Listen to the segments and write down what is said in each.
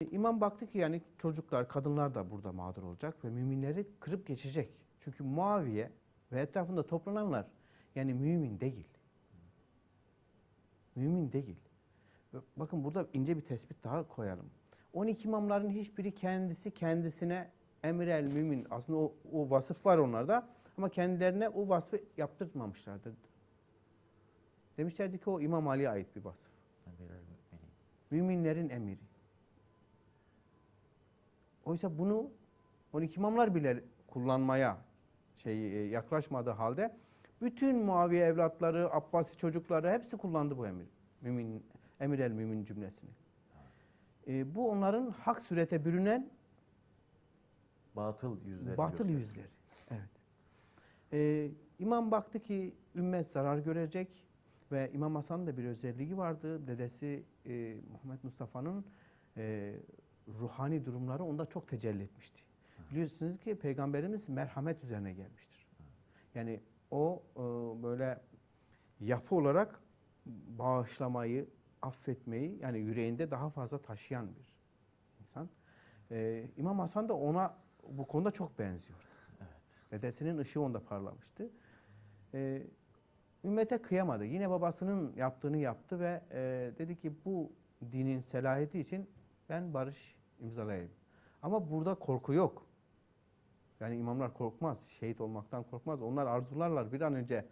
İmam baktı ki yani çocuklar, kadınlar da burada mağdur olacak ve müminleri kırıp geçecek. Çünkü Muaviye ve etrafında toplananlar yani mümin değil. Mümin değil. Bakın burada ince bir tespit daha koyalım. 12 imamların hiçbiri kendisi kendisine emir el mümin. Aslında o, o vasıf var onlarda ama kendilerine o vasfı yaptırmamışlardır. Demişlerdi ki o İmam Ali'ye ait bir vasıf. Müminlerin emiri. Oysa bunu 12 imamlar bile kullanmaya şey e, yaklaşmadığı halde bütün Muaviye evlatları, Abbasi çocukları hepsi kullandı bu emir. Mümin, emir el mümin cümlesini. E, bu onların hak surete bürünen Batıl yüzlerini batıl gösteriyor. yüzleri. Evet. E, İmam baktı ki ümmet zarar görecek ve İmam Hasan'ın da bir özelliği vardı. Dedesi e, Muhammed Mustafa'nın e, ruhani durumları onda çok tecelli etmişti. Biliyorsunuz ki Peygamberimiz merhamet üzerine gelmiştir. Yani o e, böyle yapı olarak bağışlamayı, affetmeyi yani yüreğinde daha fazla taşıyan bir insan. E, İmam Hasan da ona bu konuda çok benziyor. Dedesinin ışığı onda parlamıştı. E, ümmete kıyamadı. Yine babasının yaptığını yaptı ve e, dedi ki bu dinin selahiyeti için ben barış imzalayayım. Ama burada korku yok. Yani imamlar korkmaz, şehit olmaktan korkmaz. Onlar arzularlar bir an önce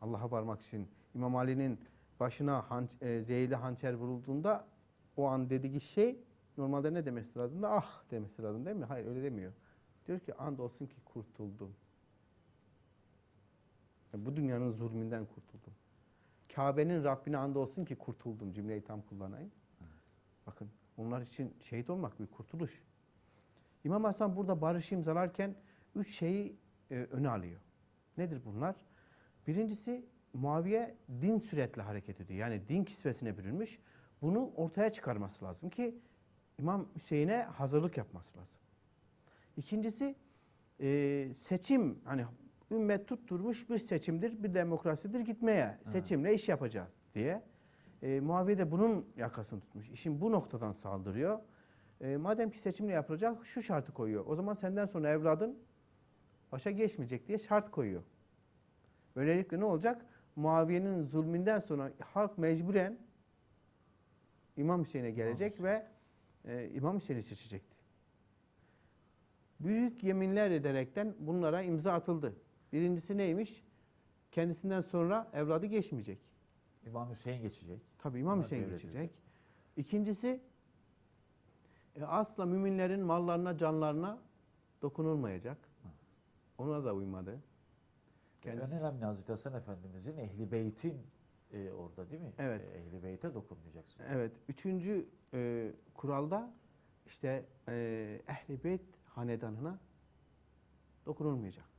Allah'a varmak için. İmam Ali'nin başına hanç, e, zehirli hançer vurulduğunda o an dediği şey normalde ne demesi lazım da ah demesi lazım değil mi? Hayır öyle demiyor. Diyor ki and olsun ki kurtuldum. Yani bu dünyanın zulmünden kurtuldum. Kabe'nin Rabbine and olsun ki kurtuldum cümleyi tam kullanayım. Onlar için şehit olmak bir kurtuluş. İmam Hasan burada barışı imzalarken üç şeyi e, öne alıyor. Nedir bunlar? Birincisi Muaviye din süretle hareket ediyor. Yani din kisvesine bürünmüş. Bunu ortaya çıkarması lazım ki İmam Hüseyin'e hazırlık yapması lazım. İkincisi e, seçim hani ümmet tutturmuş bir seçimdir, bir demokrasidir gitmeye. Seçimle iş yapacağız diye. E, Muaviye de bunun yakasını tutmuş. İşin bu noktadan saldırıyor. E, madem ki seçimle yapılacak şu şartı koyuyor. O zaman senden sonra evladın başa geçmeyecek diye şart koyuyor. Böylelikle ne olacak? Muaviye'nin zulmünden sonra halk mecburen İmam Hüseyin'e gelecek Hüseyin. ve e, İmam Hüseyin'i seçecekti. Büyük yeminler ederekten bunlara imza atıldı. Birincisi neymiş? Kendisinden sonra evladı geçmeyecek. İmam Hüseyin geçecek. Tabii İmam Ona Hüseyin devredecek. geçecek. İkincisi e, asla müminlerin mallarına, canlarına dokunulmayacak. Ona da uymadı. Kendisi- En önemli Hazreti Hasan Efendimizin Ehli Beyt'in e, orada değil mi? Evet. E, Ehli Beyt'e dokunmayacaksın. Evet. Üçüncü e, kuralda işte e, Ehl-i Beyt hanedanına dokunulmayacaktı.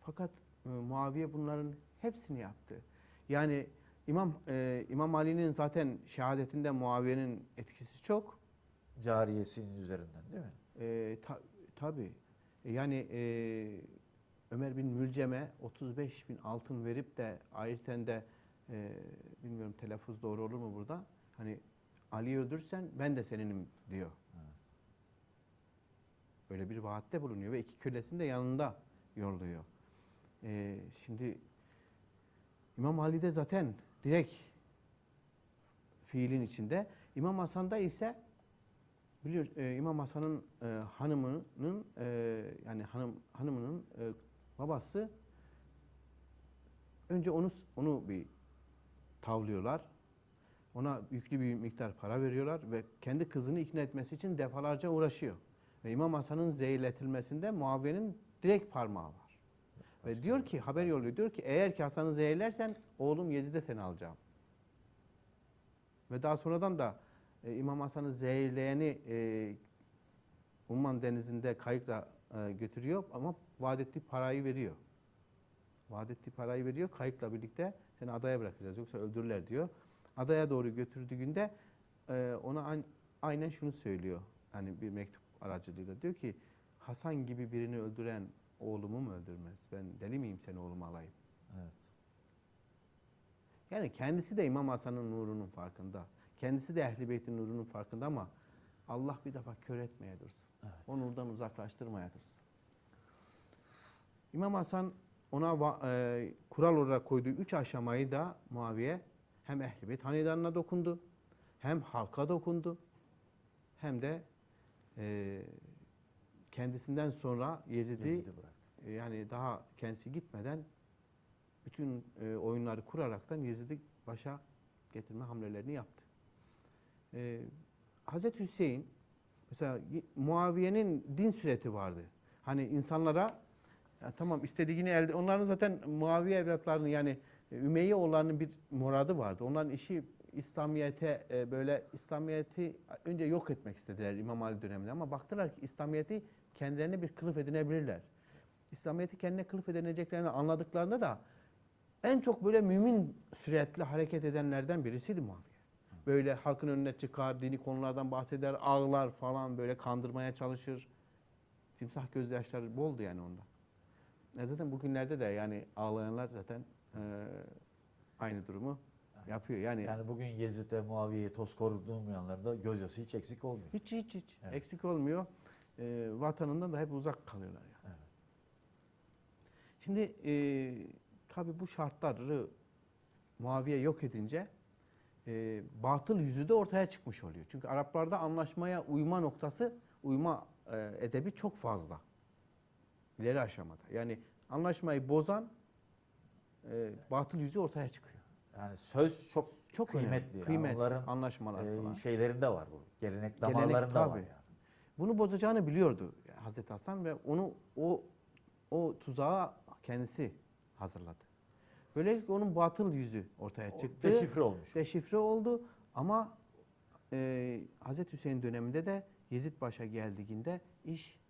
Fakat e, Muaviye bunların hepsini yaptı. Yani İmam e, İmam Ali'nin zaten şehadetinde Muaviye'nin etkisi çok. Cariyesinin üzerinden değil mi? E, ta, tabii. E, Yani e, Ömer bin Mülcem'e 35 bin altın verip de ayrıca de e, bilmiyorum telaffuz doğru olur mu burada? Hani Ali'yi öldürsen ben de seninim diyor. Evet. Böyle bir vaatte bulunuyor ve iki kölesini de yanında yolluyor. E, şimdi İmam Ali'de zaten direkt fiilin içinde. İmam Hasan'da ise biliyor e, İmam Hasan'ın e, hanımının e, yani hanım hanımının e, babası önce onu onu bir tavlıyorlar. Ona yüklü bir miktar para veriyorlar ve kendi kızını ikna etmesi için defalarca uğraşıyor. Ve İmam Hasan'ın zehirletilmesinde Muaviye'nin direkt parmağı var. Ve diyor ki haber yolluyor. Diyor ki eğer ki Hasan'ı zehirlersen oğlum Yezid'e seni alacağım. Ve daha sonradan da e, İmam Hasan'ı zehirleyeni e, Umman denizinde kayıkla e, götürüyor ama vaat ettiği parayı veriyor. Vaat ettiği parayı veriyor. Kayıkla birlikte seni adaya bırakacağız yoksa öldürürler diyor. Adaya doğru götürdüğünde e, ona aynen şunu söylüyor. Hani bir mektup aracılığıyla diyor ki Hasan gibi birini öldüren oğlumu mu öldürmez? Ben deli miyim seni oğluma alayım? Evet. Yani kendisi de İmam Hasan'ın nurunun farkında. Kendisi de Ehl-i Beyt'in nurunun farkında ama Allah bir defa kör etmeye dursun. Evet. O nurdan uzaklaştırmaya dursun. İmam Hasan ona e, kural olarak koyduğu üç aşamayı da Muaviye hem Ehl-i Beyt hanedanına dokundu, hem halka dokundu, hem de e, kendisinden sonra Yezid'i e, yani daha kendisi gitmeden bütün e, oyunları kuraraktan Yezid'i başa getirme hamlelerini yaptı. E, Hazreti Hüseyin mesela Muaviye'nin din süreti vardı. Hani insanlara ya tamam istediğini elde onların zaten Muaviye evlatlarının yani e, Ümeyye oğullarının bir muradı vardı. Onların işi İslamiyete e, böyle İslamiyeti önce yok etmek istediler İmam Ali döneminde ama baktılar ki İslamiyeti kendilerine bir kılıf edinebilirler. İslamiyeti kendine kılıf edineceklerini anladıklarında da en çok böyle mümin süratli hareket edenlerden birisiydi Muaviye. Böyle halkın önüne çıkar, dini konulardan bahseder, ağlar falan böyle kandırmaya çalışır. Timsah gözyaşları boldu yani onda. E zaten bugünlerde de yani ağlayanlar zaten e, aynı durumu yapıyor. Yani, Yani bugün Yezid'e, Muaviye'ye toz kordurmayanların da gözyaşı hiç eksik olmuyor. hiç hiç hiç Evet. eksik olmuyor. E, vatanından da hep uzak kalıyorlar yani. Şimdi e, tabi bu şartları Muaviye yok edince e, batıl yüzü de ortaya çıkmış oluyor. Çünkü Araplarda anlaşmaya uyma noktası, uyma e, edebi çok fazla. İleri aşamada. Yani anlaşmayı bozan e, batıl yüzü ortaya çıkıyor. Yani söz çok Çok kıymetli. önemli. Yani Kıymet, onların anlaşmalar e, falan. şeylerinde var bu. Gelenek Gelenek, damarlarında var tabii. yani. Bunu bozacağını biliyordu Hazreti Hasan ve onu o o tuzağa kendisi hazırladı. Böylelikle onun batıl yüzü ortaya O çıktı. Deşifre olmuş. Deşifre oldu ama e, Hazreti Hüseyin döneminde de Yezid Baş'a geldiğinde iş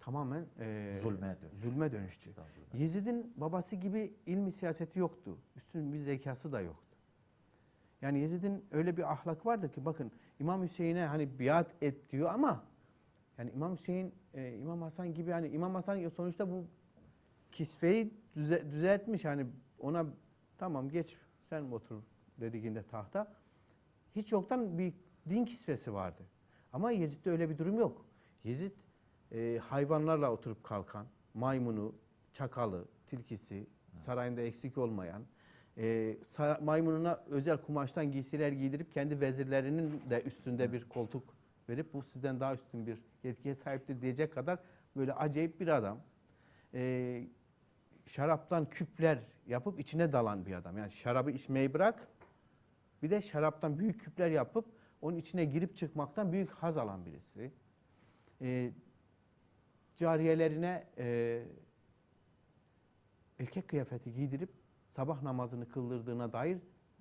tamamen e, Zulme dönüştü. zulme dönüştü. Zulme. Yezid'in babası gibi ilmi siyaseti yoktu. Üstün bir zekası da yoktu. Yani Yezid'in öyle bir ahlak vardı ki bakın İmam Hüseyin'e hani biat et diyor ama yani İmam Hüseyin, e, İmam Hasan gibi hani İmam Hasan sonuçta bu kisveyi düze- düzeltmiş hani ona tamam geç sen otur dediğinde tahta. Hiç yoktan bir din kisvesi vardı. Ama Yezid'de öyle bir durum yok. Yezid e, hayvanlarla oturup kalkan, maymunu, çakalı, tilkisi, sarayında eksik olmayan, e, maymununa özel kumaştan giysiler giydirip kendi vezirlerinin de üstünde bir koltuk verip bu sizden daha üstün bir yetkiye sahiptir diyecek kadar böyle acayip bir adam. E, şaraptan küpler yapıp içine dalan bir adam. Yani şarabı içmeyi bırak, bir de şaraptan büyük küpler yapıp onun içine girip çıkmaktan büyük haz alan birisi. E, cariyelerine e, erkek kıyafeti giydirip sabah namazını kıldırdığına dair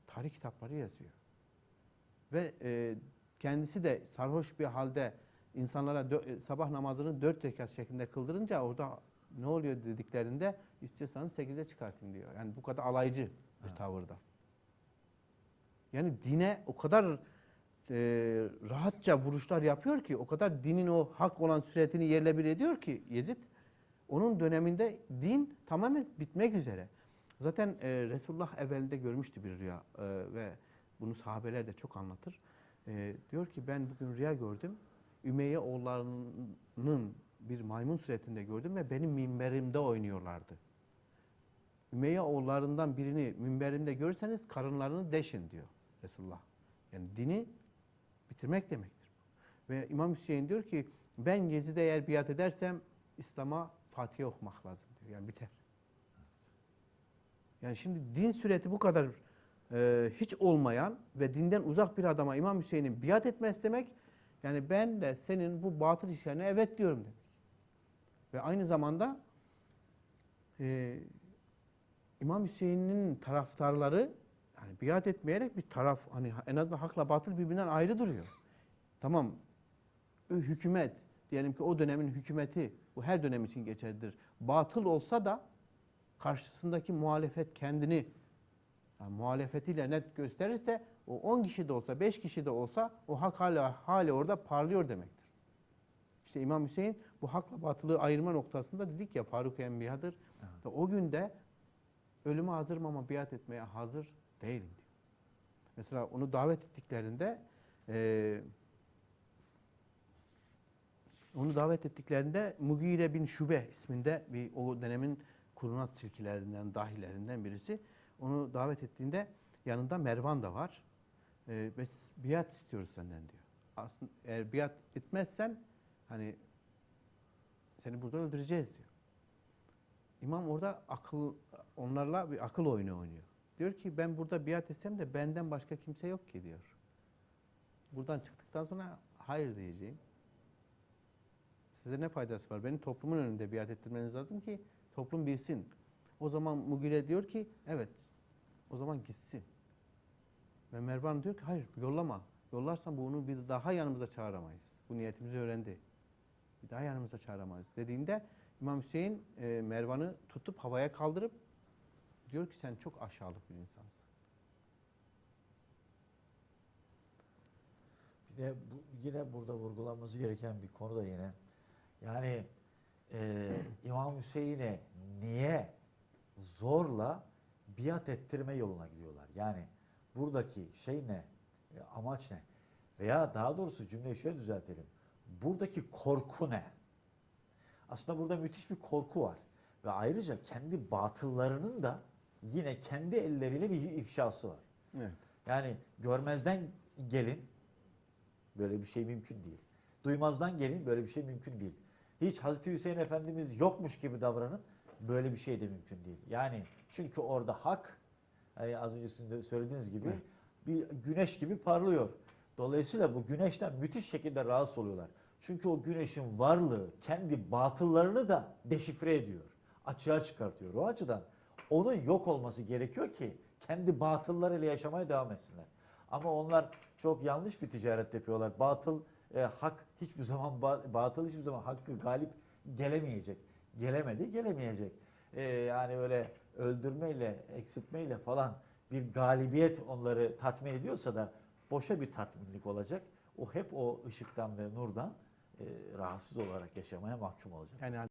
tarih kitapları yazıyor. Ve e, kendisi de sarhoş bir halde insanlara sabah namazını dört rekat şeklinde kıldırınca orada ne oluyor dediklerinde istiyorsanız sekize çıkartın diyor. Yani bu kadar alaycı bir Evet. tavırda. Yani dine o kadar e, rahatça vuruşlar yapıyor ki, o kadar dinin o hak olan süretini yerle bir ediyor ki Yezid, onun döneminde din tamamen bitmek üzere. Zaten e, Resulullah evvelinde görmüştü bir rüya e, ve bunu sahabeler de çok anlatır. E, diyor ki ben bugün rüya gördüm. Ümeyye oğullarının bir maymun suretinde gördüm ve benim minberimde oynuyorlardı. Ümeyye oğullarından birini minberimde görürseniz karınlarını deşin diyor Resulullah. Yani dini bitirmek demektir. Ve İmam Hüseyin diyor ki ben Yezid'e eğer biat edersem İslam'a Fatiha okumak lazım diyor. Yani biter. Yani şimdi din süreti bu kadar e, hiç olmayan ve dinden uzak bir adama İmam Hüseyin'in biat etmesi demek yani ben de senin bu batıl işlerine evet diyorum demek. Ve aynı zamanda e, İmam Hüseyin'in taraftarları yani biat etmeyerek bir taraf hani en azından hakla batıl birbirinden ayrı duruyor. Tamam hükümet diyelim ki o dönemin hükümeti bu her dönem için geçerlidir. Batıl olsa da karşısındaki muhalefet kendini yani muhalefetiyle net gösterirse o 10 kişi de olsa 5 kişi de olsa o hak hala, hala orada parlıyor demektir. İşte İmam Hüseyin bu hakla batılı ayırma noktasında dedik ya Faruk Enbiya'dır. Ve O günde ölüme hazırım ama biat etmeye hazır değilim diyor. Mesela onu davet ettiklerinde e, onu davet ettiklerinde Mugire bin Şube isminde bir o dönemin kurnaz tilkilerinden, dahilerinden birisi. Onu davet ettiğinde yanında Mervan da var. E, biat istiyoruz senden diyor. Aslında eğer biat etmezsen hani seni burada öldüreceğiz diyor. İmam orada akıl onlarla bir akıl oyunu oynuyor. Diyor ki ben burada biat etsem de benden başka kimse yok ki diyor. Buradan çıktıktan sonra hayır diyeceğim. Size ne faydası var? Beni toplumun önünde biat ettirmeniz lazım ki toplum bilsin. O zaman Mugire diyor ki evet o zaman gitsin. Ve Mervan diyor ki hayır yollama. Yollarsan bunu bir daha yanımıza çağıramayız. Bu niyetimizi öğrendi. Bir daha yanımıza çağıramayız dediğinde İmam Hüseyin e, Mervan'ı tutup havaya kaldırıp diyor ki sen çok aşağılık bir insansın. Bir de bu, yine burada vurgulanması gereken bir konu da yine yani e, İmam Hüseyin'e niye zorla biat ettirme yoluna gidiyorlar? Yani buradaki şey ne? E, amaç ne? Veya daha doğrusu cümleyi şöyle düzeltelim. Buradaki korku ne? Aslında burada müthiş bir korku var. Ve ayrıca kendi batıllarının da yine kendi elleriyle bir ifşası var. Evet. Yani görmezden gelin böyle bir şey mümkün değil. Duymazdan gelin böyle bir şey mümkün değil. Hiç Hazreti Hüseyin Efendimiz yokmuş gibi davranın böyle bir şey de mümkün değil. Yani çünkü orada hak hani az önce sizin de söylediğiniz gibi Evet. bir güneş gibi parlıyor. Dolayısıyla bu güneşten müthiş şekilde rahatsız oluyorlar. Çünkü o güneşin varlığı kendi batıllarını da deşifre ediyor. Açığa çıkartıyor. O açıdan onun yok olması gerekiyor ki kendi batıllarıyla yaşamaya devam etsinler. Ama onlar çok yanlış bir ticaret yapıyorlar. Batıl, e, hak hiçbir zaman ba- batıl hiçbir zaman hakkı galip gelemeyecek. Gelemedi, gelemeyecek. E, yani öyle öldürmeyle, eksiltmeyle falan bir galibiyet onları tatmin ediyorsa da boşa bir tatminlik olacak. O hep o ışıktan ve nurdan e, rahatsız olarak yaşamaya mahkum olacak. Yani